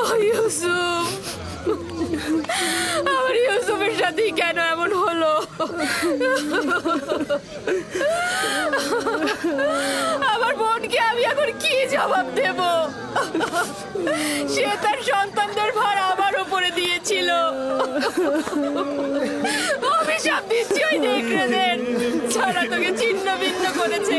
ও ইউসুফ। আমার ইউসুফের সাথে কেন এমন হলো? আমার বোনকে আমি এখন কি জবাব দেব? সে তার সন্তানদের ভার আমার উপরে দিয়েছিল। অভিশাপ দিচ্ছি ওই নেকড়েদের ছাড়া তোকে ছিন্ন ভিন্ন করেছে।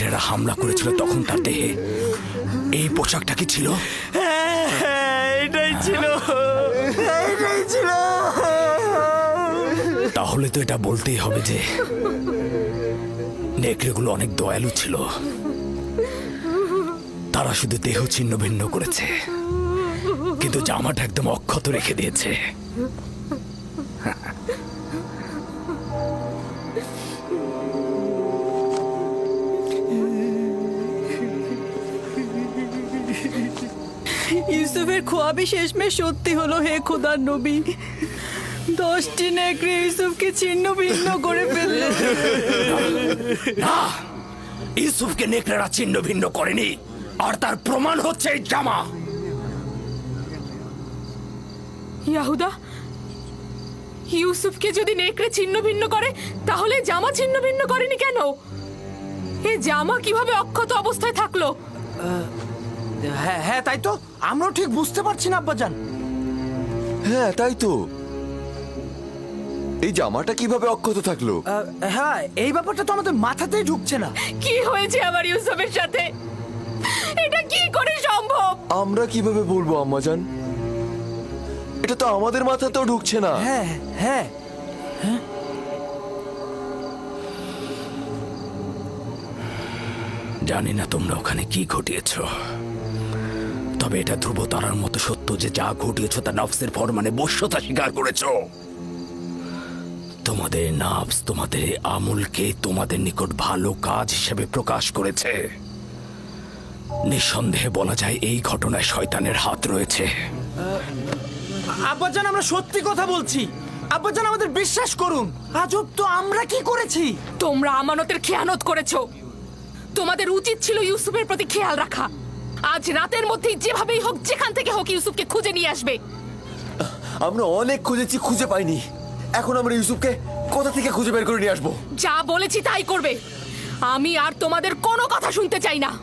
নেকড়েরা হামলা করেছিল তখন তার দেহে। এই পোশাকটা কি ছিল। এটাই ছিল। তাহলে তো এটা বলতেই হবে যে নেকড়েগুলো অনেক দয়ালু ছিল। তারা শুধু দেহ ছিন্ন ভিন্ন করেছে। কিন্তু জামাটা একদম অক্ষত রেখে দিয়েছে। ইউসুফের খোয়াবি শেষমেশ সত্যি হলো হে খোদার নবী। দশটি নেকড়ে ইউসুফকে ছিন্ন ভিন্ন করে ফেলল। না ইউসুফকে নেকড়েরা ছিন্ন ভিন্ন করেনি আর তার প্রমাণ হচ্ছে এই জামা। ইয়াহুদা ইউসুফকে যদি নেকড়ে ছিন্ন ভিন্ন করে তাহলে জামা ছিন্ন ভিন্ন করেনি কেন? এ জামা কীভাবে অক্ষত অবস্থায় থাকল? হ্যাঁ হ্যাঁ তাই তো? আমরাও ঠিক বুঝতে পারছি না আব্বাজান। হ্যাঁ তাই তো। এই জামাটা কীভাবে অক্ষত থাকল? আহ, হ্যাঁ এই ব্যাপারটা তো আমাদের মাথাতেই ঢুকছে না। কি হয়েছে আমার ইউসুফের সাথে? এটা কি করে সম্ভব? আমরা কীভাবে বলব আম্মাজান? এটা তো আমাদের মাথাতেও ঢুকছে না। হ্যাঁ হ্যাঁ। জানি না তোমরা ওখানে কি ঘটিয়েছ। তবে এটা ধ্রুব তারার মতো সত্য যে যা ঘটিয়েছ তা নফসের ফরমানে বশ্যতা স্বীকার করেছ। তোমাদের নাফস তোমাদের এই আমুলকে তোমাদের নিকট ভালো কাজ হিসেবে প্রকাশ করেছে। নিঃসন্দেহে বলা যায় এই ঘটনায় শয়তানের হাত রয়েছে। আব্বাজান আমরা সত্যি কথা বলছি। আব্বাজান আমাদের বিশ্বাস করুন। আজব তো আমরা কি করেছি? তোমরা আমানতের খেয়ানত করেছ। তোমাদের উচিত ছিল ইউসুফের প্রতি খেয়াল রাখা। আজ রাতের মধ্যেই যেভাবেই হোক যেখান থেকে হোক ইউসুফকে খুঁজে নিয়ে আসবে। আমরা অনেক খুঁজেছি খুঁজে পাইনি। এখন আমরা ইউসুফকে কোথা থেকে খুঁজে বের করে নিয়ে আসব? যা বলেছি তাই করবে। আমি আর তোমাদের কোনো কথা শুনতে চাই না।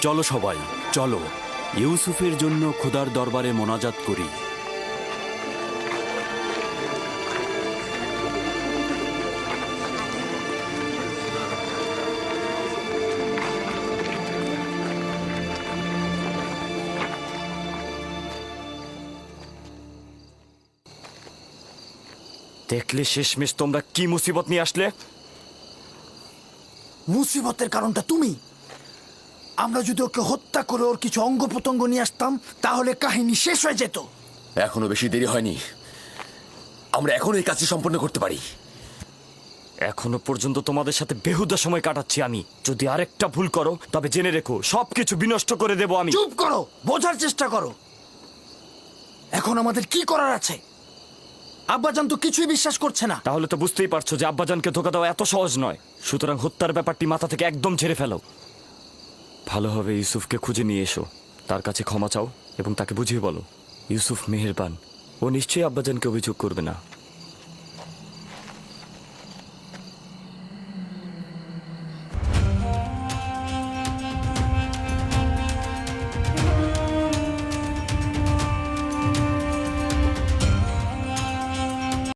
চলো সবাই চলো। ইউসুফের জন্য খোদার দরবারে মোনাজাত করি। দেখলে শেষমেশ তোমরা কি মুসিবত নিয়ে আসলে? মুসিবতের কারণটা তুমি। আমরা যদি ওকে হত্যা করে ওর কিছু অঙ্গ প্রত্যঙ্গ নিয়ে আসতাম তাহলে কাহিনী শেষ হয়ে যেত। এখনও বেশি দেরি হয়নি। আমরা এখন এই কাজটি সম্পন্ন করতে পারি। এখনও পর্যন্ত তোমাদের সাথে বেহুদা সময় কাটাচ্ছি আমি। যদি আরেকটা ভুল করো তবে জেনে রেখো সবকিছু বিনষ্ট করে দেবো আমি। চুপ করো! বোঝার চেষ্টা করো! এখন আমাদের কি করার আছে? আব্বাজান তো কিছুই বিশ্বাস করছে না। তাহলে তো বুঝতেই পারছ যে আব্বাজানকে ধোকা দেওয়া এত সহজ নয়। সুতরাং হত্যার ব্যাপারটি মাথা থেকে একদম ছেড়ে ফেলো। ভালোভাবে ইউসুফকে খুঁজে নিয়ে এসো। তার কাছে ক্ষমা চাও এবং তাকে বুঝিয়ে বলো, ইউসুফ মেহেরবান। ও নিশ্চয়ই আব্বাজানকে অভিযোগ করবে না।